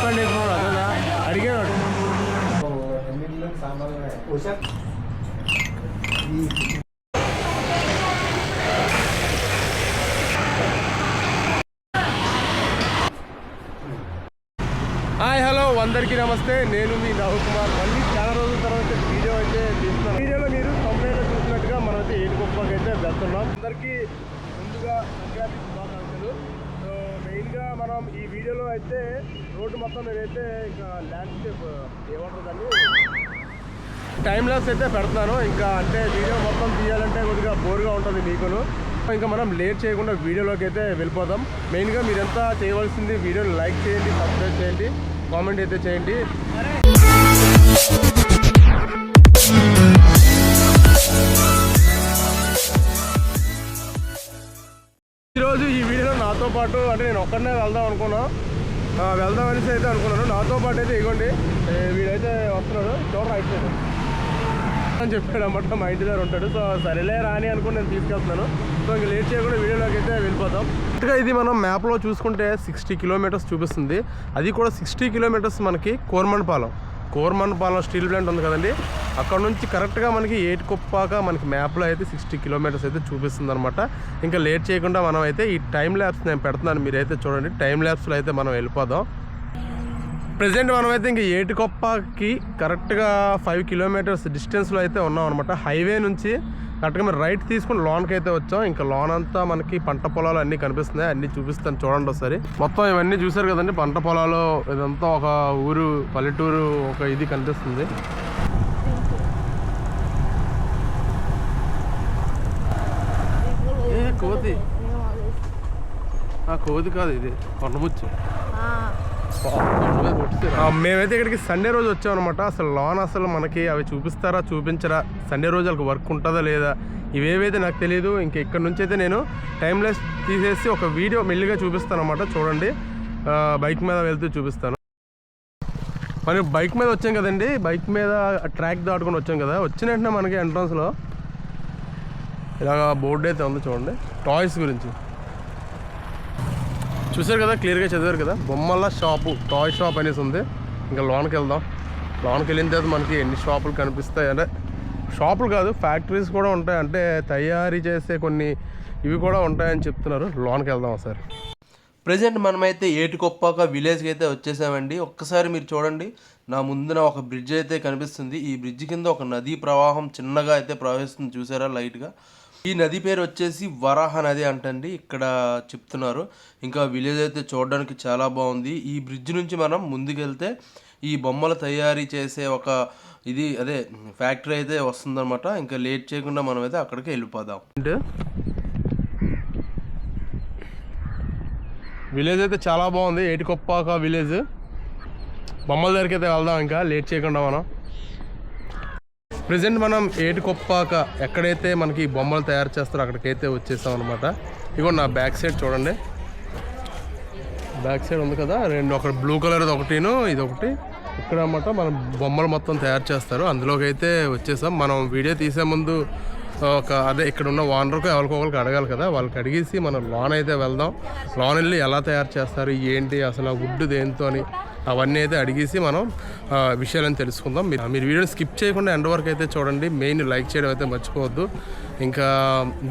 చెప్పండి ఇప్పుడు అదే అడిగాడు. హాయ్ హలో అందరికీ నమస్తే. నేను మీ రాహుల్ కుమార్. మళ్ళీ చాలా రోజుల తర్వాత వీడియో అయితే తీస్తున్నాను వీడియోలో మీరు తొమ్మిదిలో చూసినట్టుగా మనం అయితే ఏడుకొప్పకి అయితే వెళ్తున్నాం. అందరికీ ముందుగా సంక్రాంతి మెయిన్గా మనం ఈ వీడియోలో అయితే రోడ్డు మొత్తం నేనైతే ఇంకా ల్యాండ్స్కేప్ ఏమంటారు దాన్ని? టైం లాస్ అయితే పెడతాను ఇంకా అంటే వీడియో మొత్తం తీయాలంటే కొద్దిగా బోర్గా ఉంటుంది మీకును. ఇంకా మనం లేట్ చేయకుండా వీడియోలోకి అయితే వెళ్ళిపోదాం. మెయిన్గా మీరంతా చేయవలసింది వీడియోని లైక్ చేయండి సబ్స్క్రైబ్ చేయండి కామెంట్ అయితే చేయండి. నాతో పాటు అంటే నేను ఒక్కడనే వెళ్దాం అనుకున్నా. వెళ్దాం అనేసి అయితే అనుకున్నాను. నాతో పాటు అయితే ఇగోండి. వీడైతే వస్తున్నాడు చూడరా రైట్ సైడ్ అని చెప్పాడు అన్నమాట మా ఇంటి దగ్గర ఉంటాడు. సో సరేలే రాని అనుకుని నేను తీసుకెళ్తున్నాను. సో ఇంక లేట్ చేయకుండా వీడియోలోకి అయితే వెళ్ళిపోతాం కరెక్ట్గా ఇది మనం మ్యాప్లో చూసుకుంటే సిక్స్టీ కిలోమీటర్స్ చూపిస్తుంది. అది కూడా సిక్స్టీ కిలోమీటర్స్ మనకి కోర్మన్పాలెం కోర్మన్పాలెం స్టీల్ ప్లాంట్ ఉంది కదండి. అక్కడ నుంచి కరెక్ట్గా మనకి ఏటి కుప్పాక మనకి మ్యాప్లో అయితే సిక్స్టీ కిలోమీటర్స్ అయితే చూపిస్తుంది అనమాట ఇంకా లేట్ చేయకుండా మనం అయితే ఈ టైం ల్యాబ్స్ నేను పెడుతున్నాను. మీరైతే చూడండి టైం ల్యాబ్స్లో అయితే మనం వెళ్ళిపోదాం. ప్రజెంట్ మనమైతే ఇంక ఏటికొప్పకి కరెక్ట్గా ఫైవ్ కిలోమీటర్స్ డిస్టెన్స్లో అయితే ఉన్నాం అనమాట హైవే నుంచి కరెక్ట్గా మీరు రైట్ తీసుకుని లోన్కి అయితే వచ్చాం. ఇంకా లోన్ అంతా మనకి పంట పొలాలు అన్నీ కనిపిస్తున్నాయి. అన్నీ చూపిస్తాను చూడండి ఒకసారి. మొత్తం ఇవన్నీ చూసారు కదండి. పంట పొలాలు ఇదంతా ఒక ఊరు పల్లెటూరు ఒక ఇది కనిపిస్తుంది. కోతి. ఆ కోతి కాదు ఇది. కొండముచ్చు. మేమైతే ఇక్కడికి సండే రోజు వచ్చామన్నమాట. అసలు లోన్ అసలు మనకి అవి చూపిస్తారా చూపించరా? సండే రోజు వాళ్ళకి వర్క్ ఉంటుందా లేదా? ఇవేవైతే నాకు తెలియదు ఇంకా ఇక్కడ నుంచి అయితే నేను టైమ్లెస్ తీసేసి ఒక వీడియో మెల్లిగా చూపిస్తాను అనమాట చూడండి బైక్ మీద వెళ్తూ చూపిస్తాను. మరి బైక్ మీద వచ్చాం కదండి. బైక్ మీద ట్రాక్ దాటుకొని వచ్చాం కదా. వచ్చిన వెంటనే మనకి ఎంట్రన్స్లో ఇలాగ బోర్డు అయితే ఉంది చూడండి. టాయ్స్ గురించి. చూసారు కదా క్లియర్గా చదివారు కదా? బొమ్మల షాపు టాయ్ షాప్ అనేసి ఉంది. ఇంకా లోన్కి వెళ్దాం. లోన్కి వెళ్ళిన తర్వాత మనకి ఎన్ని షాపులు కనిపిస్తాయి అంటే షాపులు కాదు ఫ్యాక్టరీస్ కూడా ఉంటాయి. అంటే తయారీ చేసే కొన్ని ఇవి కూడా ఉంటాయని చెప్తున్నారు. లోన్కి వెళ్దాం ఒకసారి. ప్రజెంట్ మనమైతే ఏటికొప్పాక విలేజ్కి అయితే వచ్చేసామండి. ఒక్కసారి మీరు చూడండి. నా ముందున ఒక బ్రిడ్జ్ అయితే కనిపిస్తుంది. ఈ బ్రిడ్జ్ కింద ఒక నదీ ప్రవాహం చిన్నగా అయితే ప్రవహిస్తుంది. చూసారా? లైట్గా ఈ నది పేరు వచ్చేసి వరాహ నది అంటండి ఇక్కడ చెప్తున్నారు. ఇంకా విలేజ్ అయితే చూడడానికి చాలా బాగుంది. ఈ బ్రిడ్జ్ నుంచి మనం ముందుకెళ్తే ఈ బొమ్మలు తయారీ చేసే ఒక ఇది అదే ఫ్యాక్టరీ అయితే వస్తుందన్నమాట. ఇంకా లేట్ చేయకుండా మనం అయితే అక్కడికి వెళ్ళిపోదాం. అంటే విలేజ్ అయితే చాలా బాగుంది. ఏటికొప్పాక విలేజ్. బొమ్మల దగ్గరికి అయితే వెళ్దాం ఇంకా లేట్ చేయకుండా మనం. ప్రజెంట్ మనం ఏటికొప్పాక ఎక్కడైతే మనకి బొమ్మలు తయారు చేస్తారో అక్కడికైతే వచ్చేసాం అనమాట ఇగో నా బ్యాక్ సైడ్ చూడండి. బ్యాక్ సైడ్ ఉంది కదా రెండు ఒకటి బ్లూ కలర్ ఒకటిను ఇది ఒకటి. ఇక్కడ అన్నమాట మనం బొమ్మలు మొత్తం తయారు చేస్తారు. అందులోకి అయితే వచ్చేసాం. మనం వీడియో తీసే ముందు ఒక అదే ఇక్కడ ఉన్న ఓనర్కి ఎవరికి ఒకరికి అడగాలి కదా. వాళ్ళకి అడిగేసి మనం లోన్ అయితే వెళ్దాం. లోన్ వెళ్ళి ఎలా తయారు చేస్తారు ఏంటి అసలు ఆ వుడ్ దేంతో అని అవన్నీ అయితే అడిగేసి మనం విషయాలను తెలుసుకుందాం. మీరు మీరు వీడియోని స్కిప్ చేయకుండా ఎండ్ వరకు అయితే చూడండి. మెయిన్ లైక్ చేయడం అయితే మర్చిపోవద్దు. ఇంకా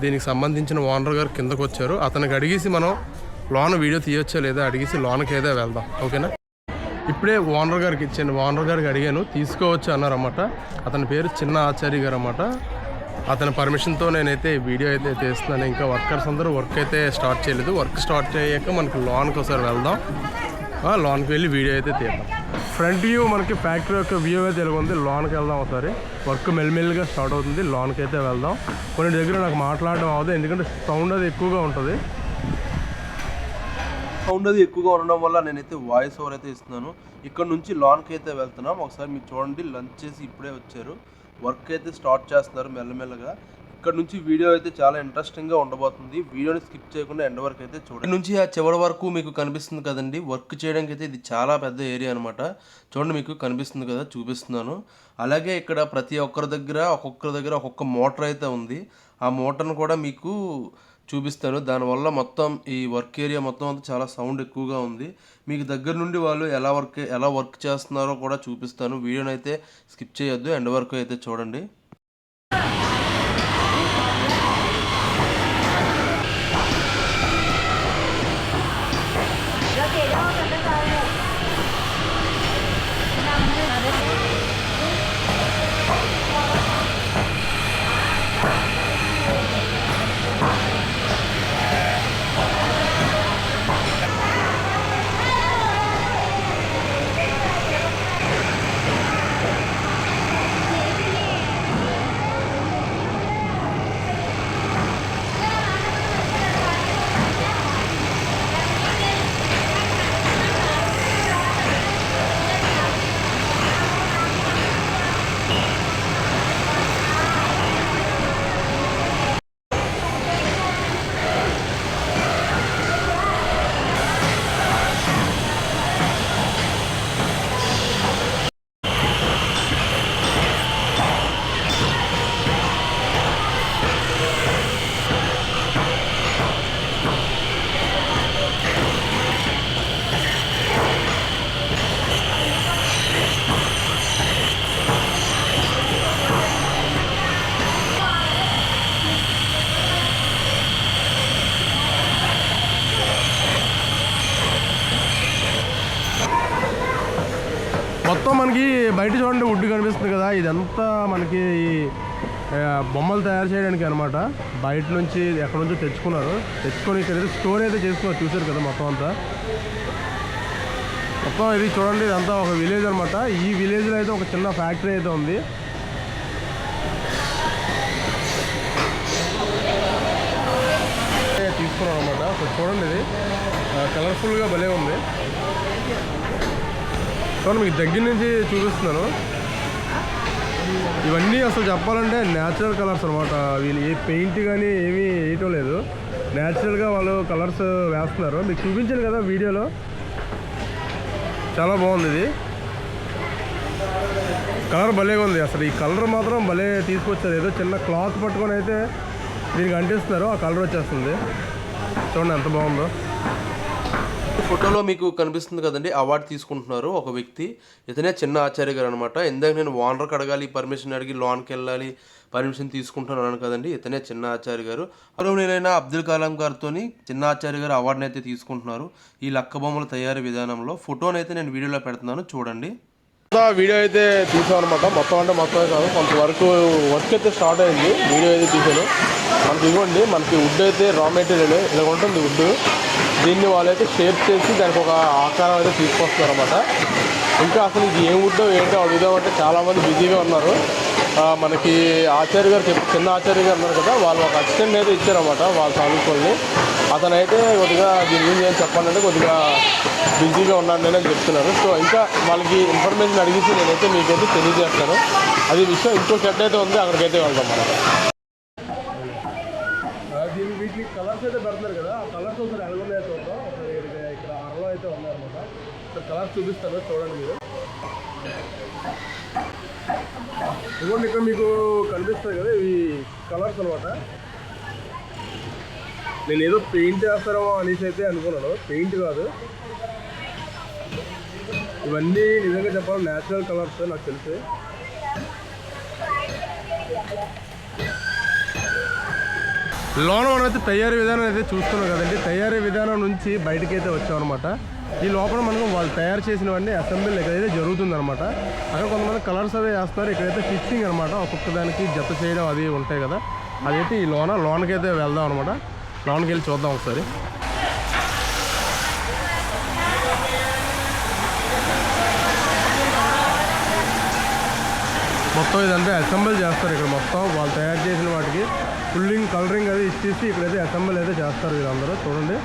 దీనికి సంబంధించిన ఓనర్ గారు కిందకు వచ్చారు. అతనికి అడిగేసి మనం లోన్ వీడియో తీయొచ్చా లేదా అడిగేసి లోన్కి అయితే వెళ్దాం. ఓకేనా? ఇప్పుడే ఓనర్ గారికి ఇచ్చాను. ఓనర్ గారికి అడిగాను. తీసుకోవచ్చు అన్నారన్నమాట. అతని పేరు చిన్న ఆచార్య గారు అన్నమాట. అతని పర్మిషన్తో నేనైతే వీడియో అయితే తీస్తున్నాను. ఇంకా వర్కర్స్ అందరూ వర్క్ అయితే స్టార్ట్ చేయలేదు. వర్క్ స్టార్ట్ అయ్యాక మనకి లోన్కి ఒకసారి వెళ్దాం. లోన్కి వెళ్ళి వీడియో అయితే తీద్దాం. ఫ్రంట్ వ్యూ మనకి ఫ్యాక్టరీ యొక్క వ్యూ అయితే ఇలా ఉంది? లోన్కి వెళ్దాం ఒకసారి. వర్క్ మెల్లిమెల్లిగా స్టార్ట్ అవుతుంది. లోన్కి అయితే వెళ్దాం. కొన్ని దగ్గర నాకు మాట్లాడడం అవ్వదు. ఎందుకంటే సౌండ్ అది ఎక్కువగా ఉంటుంది. సౌండ్ అది ఎక్కువగా ఉండడం వల్ల నేనైతే వాయిస్ ఓవర్ అయితే ఇస్తున్నాను. ఇక్కడ నుంచి లాన్కి అయితే వెళ్తున్నాం. ఒకసారి మీరు చూడండి. లంచ్ చేసి ఇప్పుడే వచ్చారు. వర్క్ అయితే స్టార్ట్ చేస్తున్నారు మెల్లమెల్లగా. ఇక్కడ నుంచి వీడియో అయితే చాలా ఇంట్రెస్టింగ్గా ఉండబోతుంది. వీడియోని స్కిప్ చేయకుండా ఎండ్ వరకు అయితే చూడండి. నుంచి ఆ చివరి వరకు మీకు కనిపిస్తుంది కదండి. వర్క్ చేయడానికి అయితే ఇది చాలా పెద్ద ఏరియా అనమాట చూడండి మీకు కనిపిస్తుంది కదా చూపిస్తున్నాను. అలాగే ఇక్కడ ప్రతి ఒక్కరి దగ్గర ఒక్కొక్కరి దగ్గర ఒక్కొక్క మోటార్ అయితే ఉంది. ఆ మోటార్ను కూడా మీకు చూపిస్తాను. దానివల్ల మొత్తం ఈ వర్క్ ఏరియా మొత్తం అంతా చాలా సౌండ్ ఎక్కువగా ఉంది. మీకు దగ్గర నుండి వాళ్ళు ఎలా వర్క్ ఎలా వర్క్ చేస్తున్నారో కూడా చూపిస్తాను. వీడియోని అయితే స్కిప్ చేయొద్దు. ఎండ్ వరకు అయితే చూడండి. బయట చూడండి వుడ్ కనిపిస్తుంది కదా. ఇదంతా మనకి బొమ్మలు తయారు చేయడానికి అనమాట బయట నుంచి ఎక్కడి నుంచో తెచ్చుకున్నారు. తెచ్చుకొని ఇక్కడ స్టోర్ అయితే చేసుకున్నారు. చూసారు కదా మొత్తం అంతా. మొత్తం ఇది చూడండి ఇదంతా ఒక విలేజ్ అనమాట ఈ విలేజ్లో అయితే ఒక చిన్న ఫ్యాక్టరీ అయితే ఉంది. తీసుకున్నాం అనమాట చూడండి ఇది. కలర్ఫుల్గా భలే ఉంది. చూడండి మీకు దగ్గర నుంచి చూపిస్తున్నాను. ఇవన్నీ అసలు చెప్పాలంటే న్యాచురల్ కలర్స్ అనమాట వీళ్ళు ఏ పెయింట్ కానీ ఏమీ వేయటం లేదు. న్యాచురల్గా వాళ్ళు కలర్స్ వేస్తున్నారు. మీకు చూపించాను కదా వీడియోలో. చాలా బాగుంది ఇది. కలర్ భలేగా ఉంది. అసలు ఈ కలర్ మాత్రం భలే తీసుకొచ్చారు. ఏదో చిన్న క్లాత్ పట్టుకొని అయితే దీనికి అంటిస్తున్నారు. ఆ కలర్ వచ్చేస్తుంది. చూడండి ఎంత బాగుందో. ఫోటోలో మీకు కనిపిస్తుంది కదండి అవార్డు తీసుకుంటున్నారు ఒక వ్యక్తి. ఇతనే చిన్న ఆచార్య గారు అనమాట ఇందాక నేను ఓనర్కి అడగాలి పర్మిషన్ అడిగి లోన్కి వెళ్ళాలి పర్మిషన్ తీసుకుంటున్నాను కదండి ఇతనే చిన్న ఆచార్య గారు. గౌరవనీయులైన అబ్దుల్ కలాం గారితో చిన్న ఆచార్య గారు అవార్డుని అయితే తీసుకుంటున్నారు. ఈ లక్క బొమ్మల తయారీ విధానంలో ఫోటోని అయితే నేను వీడియోలో పెడుతున్నాను చూడండి. వీడియో అయితే తీసాం అనమాట మొత్తం అంటే మొత్తం కాదు కొంతవరకు వర్క్ అయితే స్టార్ట్ అయింది. వీడియో అయితే తీసాను. మనకి ఇవ్వండి మనకి వుడ్ అయితే రా మెటీరియల్. ఇలా ఉంటుంది వుడ్. దీన్ని వాళ్ళైతే షేప్ చేసి దానికి ఒక ఆకారం అయితే తీసుకొస్తున్నారు అనమాట ఇంకా అసలు ఇది ఏం ఉందో ఏంటో అడుగుదామంటే చాలామంది బిజీగా ఉన్నారు. మనకి ఆచార్య గారు చెప్పి చిన్న ఆచార్య గారు ఉన్నారు కదా వాళ్ళు ఒక అసిస్టెంట్ అయితే ఇచ్చారన్నమాట వాళ్ళ తాలూకుల్ని అతనైతే కొద్దిగా దీని గురించి ఏం చెప్పాలంటే కొద్దిగా బిజీగా ఉన్నాను నేను అని చెప్తున్నారు. సో ఇంకా వాళ్ళకి ఇన్ఫర్మేషన్ అడిగితే నేనైతే మీకైతే తెలియజేస్తాను. అది విషయం ఇంకో షెడ్ అయితే ఉంది అక్కడికైతే వెళ్దాం మనం దీని వీటికి కలర్స్ అయితే పెడతారు కదా ఆ కలర్స్ ఒకసారి ఎలాగొన్నాయో చూద్దాం ఒకసారి ఇక్కడ- ఇక్కడ అరలో అయితే ఉన్నాయన్నమాట సో కలర్స్ చూపిస్తాను చూడండి మీరు. ఇవ్వండి ఇక్కడ మీకు కనిపిస్తుంది కదా ఇవి కలర్స్ అనమాట నేను ఏదో పెయింట్ చేస్తారేమో అనేసి అయితే అనుకున్నాను. పెయింట్ కాదు. ఇవన్నీ నిజంగా చెప్పాలి న్యాచురల్ కలర్స్ నాకు తెలిసి. లోన మనం అయితే తయారీ విధానం అయితే చూస్తున్నాం కదండి. తయారీ విధానం నుంచి బయటకైతే అయితే వచ్చామన్నమాట. ఈ లోపల మనకు వాళ్ళు తయారు చేసినవన్నీ అసెంబ్లీ ఎక్కడైతే జరుగుతుంది అనమాట అక్కడ కొంతమంది కలర్స్ అవి వేస్తారు ఇక్కడైతే ఫిక్సింగ్ అనమాట ఒక్కొక్క దానికి జత చేయడం అది ఉంటాయి కదా. అదైతే ఈ లోన లోన్కి అయితే వెళ్దాం అనమాట లోన్కి వెళ్ళి చూద్దాం ఒకసారి. మొత్తం ఇదంతా అసెంబుల్ చేస్తారు ఇక్కడ మొత్తం. వాళ్ళు తయారు చేసిన వాటికి ఫుల్లింగ్ కలరింగ్ అది ఇచ్చేసి ఇక్కడైతే అసెంబుల్ అయితే చేస్తారు వీళ్ళందరూ. చూడండి.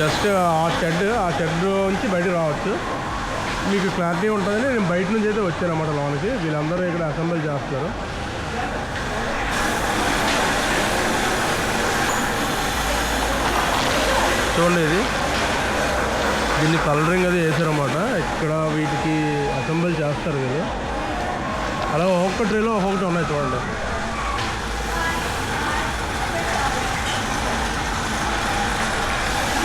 జస్ట్ ఆ షెడ్ ఆ షెడ్ నుంచి బయటకు రావచ్చు. మీకు క్లారిటీ ఉంటుందని నేను బయట నుంచి అయితే వచ్చాను అన్నమాట లోనికి. వీళ్ళందరూ ఇక్కడ అసెంబ్లీ చేస్తారు చూడండి ఇది. దీన్ని కలరింగ్ అది వేసారన్నమాట ఇక్కడ వీటికి అసెంబ్లీ చేస్తారు కదా అలా ఒక్కొక్క ట్రీలో ఒక్కొక్కటి ఉన్నాయి చూడండి.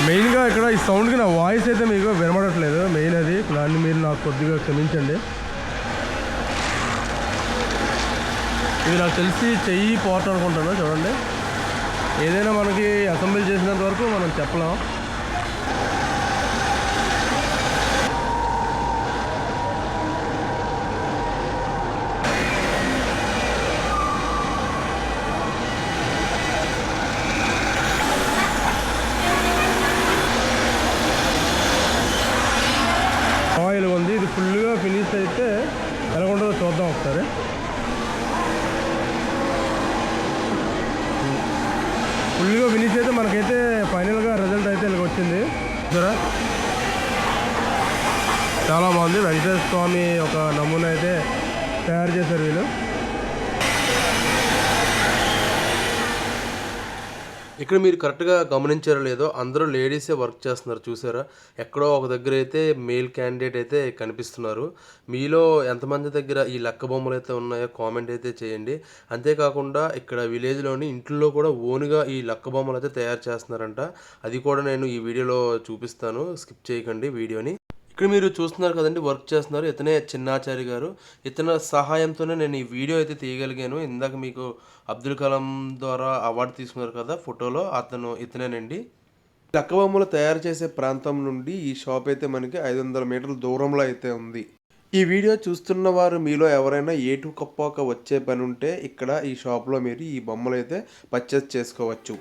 మెయిన్గా ఇక్కడ ఈ సౌండ్కి నా వాయిస్ అయితే మీకు వినబడట్లేదు. మెయిన్ అది. దాన్ని మీరు నాకు కొద్దిగా క్షమించండి. ఇది నాకు తెలిసి చెయ్యి పోవటం అనుకుంటాను చూడండి. ఏదైనా మనకి అసెంబ్లీ చేసినంత వరకు మనం చెప్పలేం ఆయిల్ ఉంది ఇది ఫుల్గా ఫినిష్ అయితే ఎలా ఉంటుందో చూద్దాం ఒకసారి ఫుల్గా ఫినిష్ అయితే మనకైతే ఫైనల్గా రిజల్ట్ అయితే ఇలా వచ్చింది. సరే చాలా బాగుంది. వెంకటేశ్వర స్వామి ఒక నమూనా అయితే తయారు చేశారు వీళ్ళు. ఇక్కడ మీరు కరెక్ట్గా గమనించారో లేదో అందరూ లేడీసే వర్క్ చేస్తున్నారు చూసారా? ఎక్కడో ఒక దగ్గర అయితే మేల్ క్యాండిడేట్ అయితే కనిపిస్తున్నారు. మీలో ఎంతమంది దగ్గర ఈ లక్క బొమ్మలు అయితే ఉన్నాయో కామెంట్ అయితే చేయండి. అంతేకాకుండా ఇక్కడ విలేజ్లోని ఇంట్లో కూడా ఓన్గా ఈ లక్క బొమ్మలు అయితే తయారు చేస్తున్నారంట. అది కూడా నేను ఈ వీడియోలో చూపిస్తాను. స్కిప్ చేయకండి వీడియోని. ఇక్కడ మీరు చూస్తున్నారు కదండి వర్క్ చేస్తున్నారు. ఇతనే చిన్నాచారి గారు. ఇతన సహాయంతోనే నేను ఈ వీడియో అయితే తీయగలిగాను. ఇందాక మీకు అబ్దుల్ కలాం ద్వారా అవార్డు తీసుకున్నారు కదా ఫోటోలో అతను ఇతనేనండి. లక్క బొమ్మలు తయారు చేసే ప్రాంతం నుండి ఈ షాప్ అయితే మనకి ఐదు వందల మీటర్ల దూరంలో అయితే ఉంది. ఈ వీడియో చూస్తున్న వారు మీలో ఎవరైనా ఏటు కప్పాక వచ్చే పని ఉంటే ఇక్కడ ఈ షాప్లో మీరు ఈ బొమ్మలు అయితే పర్చేస్ చేసుకోవచ్చు.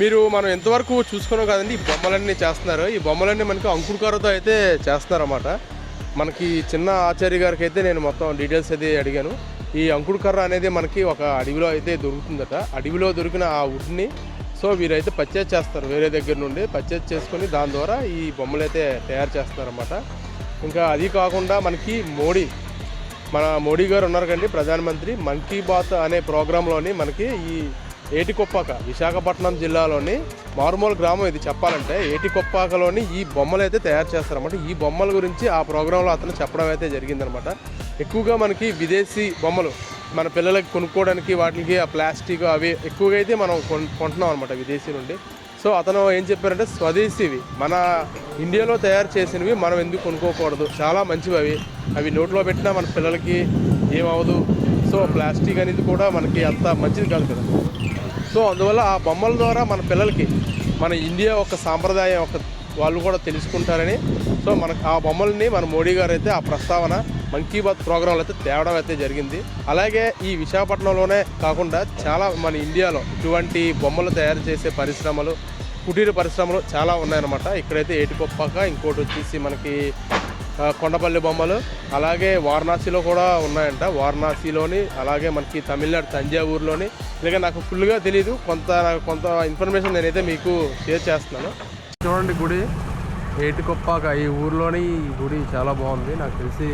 మీరు మనం ఎంతవరకు చూసుకున్నాం కదండి ఈ బొమ్మలన్నీ చేస్తున్నారు. ఈ బొమ్మలన్నీ మనకి అంకురకారతో అయితే చేస్తున్నారన్నమాట. మనకి చిన్న ఆచార్య గారికి అయితే నేను మొత్తం డీటెయిల్స్ అయితే అడిగాను. ఈ అంకురకర్ర అనేది మనకి ఒక అడవిలో అయితే దొరుకుతుందట. అడవిలో దొరికిన ఆ వుడ్ని సో వీరైతే పర్చేజ్ చేస్తారు. వేరే దగ్గర నుండి పర్చేజ్ చేసుకొని దాని ద్వారా ఈ బొమ్మలు అయితే తయారు చేస్తారన్నమాట ఇంకా అది కాకుండా మనకి మోడీ మన మోడీ గారు ఉన్నారు కండి ప్రధానమంత్రి. మన్ కీ బాత్ అనే ప్రోగ్రాంలోని మనకి ఈ ఏటికొప్పాక విశాఖపట్నం జిల్లాలోని మారుమూల గ్రామం ఇది చెప్పాలంటే ఏటికొప్పాకలోని ఈ బొమ్మలు అయితే తయారు చేస్తారన్నమాట. ఈ బొమ్మల గురించి ఆ ప్రోగ్రాంలో అతను చెప్పడం అయితే జరిగిందనమాట ఎక్కువగా మనకి విదేశీ బొమ్మలు మన పిల్లలకి కొనుక్కోవడానికి వాటికి ఆ ప్లాస్టిక్ అవి ఎక్కువగా అయితే మనం కొంటున్నాం అనమాట విదేశీ నుండి. సో అతను ఏం చెప్పారంటే స్వదేశీవి. మన ఇండియాలో తయారు చేసినవి మనం ఎందుకు కొనుక్కోకూడదు? చాలా మంచివి అవి. అవి నోట్లో పెట్టినా మన పిల్లలకి ఏమవదు సో ప్లాస్టిక్ అనేది కూడా మనకి అంత మంచిది కాదు కదా. సో అందువల్ల ఆ బొమ్మల ద్వారా మన పిల్లలకి మన ఇండియా ఒక సాంప్రదాయం ఒక వాళ్ళు కూడా తెలుసుకుంటారని. సో మనకు ఆ బొమ్మల్ని మన మోడీ గారు అయితే ఆ ప్రస్తావన మన్ కీ బాత్ ప్రోగ్రాంలో అయితే తేవడం అయితే జరిగింది. అలాగే ఈ విశాఖపట్నంలోనే కాకుండా చాలా మన ఇండియాలో ఇటువంటి బొమ్మలు తయారు చేసే పరిశ్రమలు కుటీర పరిశ్రమలు చాలా ఉన్నాయన్నమాట. ఇక్కడైతే ఏటికొప్పాక ఇంకోటి వచ్చేసి మనకి కొండపల్లి బొమ్మలు అలాగే వారణాసిలో కూడా ఉన్నాయంట. వారణాసిలోని అలాగే మనకి తమిళనాడు తంజావూరులోని. ఇలాగే నాకు ఫుల్గా తెలియదు కొంత కొంత ఇన్ఫర్మేషన్ నేనైతే మీకు షేర్ చేస్తున్నాను. చూడండి గుడి. ఏటికొప్పాక ఈ ఊర్లోని ఈ గుడి చాలా బాగుంది. నాకు తెలిసి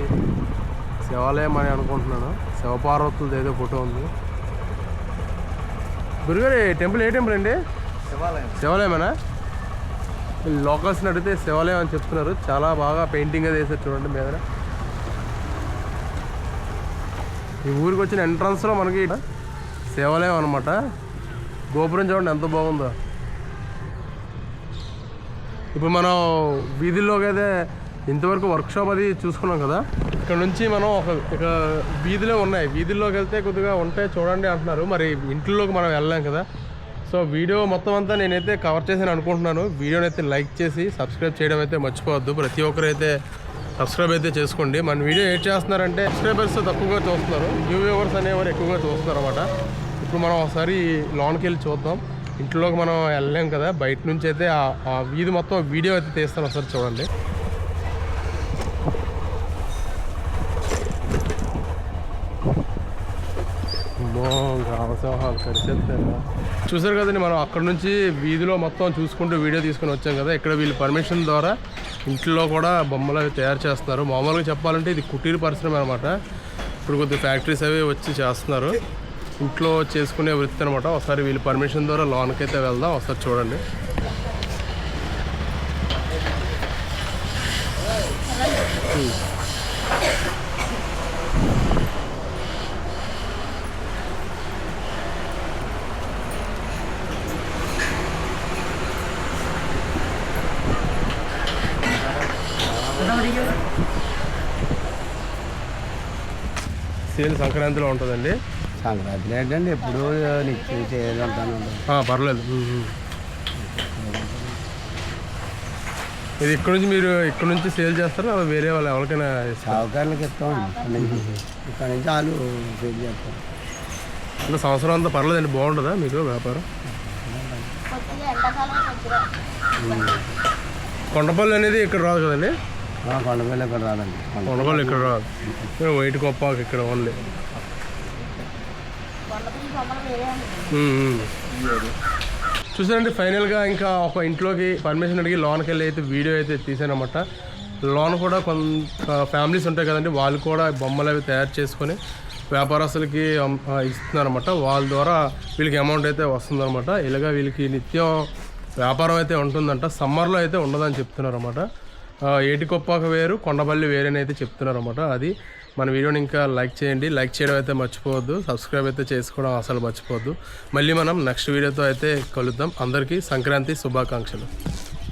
శివాలయం అని అనుకుంటున్నాను. శివపార్వతులది ఏదో ఫోటో ఉంది. గురుగారు టెంపుల్ ఏ టెంపుల్ అండి? శివాలయం. శివాలయమేనా? లోకల్స్ని అడిగితే శివాలయం అని చెప్తున్నారు. చాలా బాగా పెయింటింగ్ అది వేసారు చూడండి మీద ఈ ఊరికి వచ్చిన ఎంట్రన్స్లో మనకి శివాలయం అనమాట గోపురం చూడండి ఎంత బాగుందో. ఇప్పుడు మనం వీధుల్లోకి అయితే ఇంతవరకు వర్క్షాప్ అది చూసుకున్నాం కదా. ఇక్కడ నుంచి మనం ఒక ఒక వీధిలో ఉన్నాయి. వీధుల్లోకి వెళ్తే కొద్దిగా ఉంటే చూడండి అంటున్నారు. మరి ఇంట్లోకి మనం వెళ్ళలేం కదా. సో వీడియో మొత్తం అంతా నేనైతే కవర్ చేసి అనుకుంటున్నాను. వీడియోని అయితే లైక్ చేసి సబ్స్క్రైబ్ చేయడం అయితే మర్చిపోవద్దు. ప్రతి ఒక్కరు అయితే సబ్స్క్రైబ్ అయితే చేసుకోండి. మన వీడియో ఏం చేస్తున్నారంటే సబ్స్క్రైబర్స్ తక్కువగా చూస్తున్నారు. న్యూ వ్యూవర్స్ అనేవారు ఎక్కువగా చూస్తున్నారు అనమాట ఇప్పుడు మనం ఒకసారి లోన్కి వెళ్ళి చూద్దాం. ఇంట్లోకి మనం వెళ్ళలేం కదా బయట నుంచి అయితే ఆ- వీధి మొత్తం వీడియో అయితే తీస్తాను ఒకసారి చూడండి. చూసారు కదండి మనం అక్కడ నుంచి వీధిలో మొత్తం చూసుకుంటూ వీడియో తీసుకొని వచ్చాం కదా ఇక్కడ వీళ్ళు పర్మిషన్ ద్వారా ఇంట్లో కూడా బొమ్మలు అవి తయారు చేస్తున్నారు. మామూలుగా చెప్పాలంటే ఇది కుటీర పరిశ్రమ అనమాట ఇప్పుడు కొద్ది ఫ్యాక్టరీస్ అవి వచ్చి చేస్తున్నారు. ఇంట్లో చేసుకునే వృత్తి అనమాట ఒకసారి వీళ్ళు పర్మిషన్ ద్వారా లోన్కి అయితే వెళ్దాం. ఒకసారి చూడండి. సేల్ సంక్రాంతిలో ఉంటుందండి. సంక్రాంతి ఏంటండి ఎప్పుడు నిత్యం చేయాలి ఉంటాను ఆ, పర్లేదు. ఇది ఇక్కడ నుంచి మీరు ఇక్కడ నుంచి సేల్ చేస్తారా అలా వేరే వాళ్ళు ఎవరికైనా ఇస్తారా? సావుకారులకు ఇస్తామండి ఇక్కడ నుంచి. వాళ్ళు సేల్ చేస్తారు అంటే సంవత్సరం అంతా పర్లేదండి బాగుంటుందా మీకు వ్యాపారం? కొండపల్లి అనేది ఇక్కడ రాదు కదండి? ఆ, కొండపల్లి ఇక్కడ రాదండి. కొండ కొండపల్లి ఇక్కడ రాదు. వైట్ కొప్పాకు ఇక్కడ ఓన్లీ. చూసారండి ఫైనల్గా ఇంకా ఒక ఇంట్లోకి పర్మిషన్ అడిగి లోన్కి వెళ్ళి అయితే వీడియో అయితే తీసానమాట లోన్ కూడా కొంత ఫ్యామిలీస్ ఉంటాయి కదండి వాళ్ళు కూడా బొమ్మలు అవి తయారు చేసుకొని వ్యాపారస్తులకి ఇస్తున్నారన్నమాట. వాళ్ళ ద్వారా వీళ్ళకి అమౌంట్ అయితే వస్తుందన్నమాట. ఇలాగా వీళ్ళకి నిత్యం వ్యాపారం అయితే ఉంటుందంట సమ్మర్లో అయితే ఉండదని చెప్తున్నారన్నమాట. ఏటికొప్పాక వేరు కొండపల్లి వేరేని అయితే చెప్తున్నారన్నమాట. అది మన వీడియోని ఇంకా లైక్ చేయండి. లైక్ చేయడం అయితే మర్చిపోవద్దు. సబ్స్క్రైబ్ అయితే చేసుకోవడం అసలు మర్చిపోవద్దు. మళ్ళీ మనం నెక్స్ట్ వీడియోతో అయితే కలుద్దాం. అందరికీ సంక్రాంతి శుభాకాంక్షలు.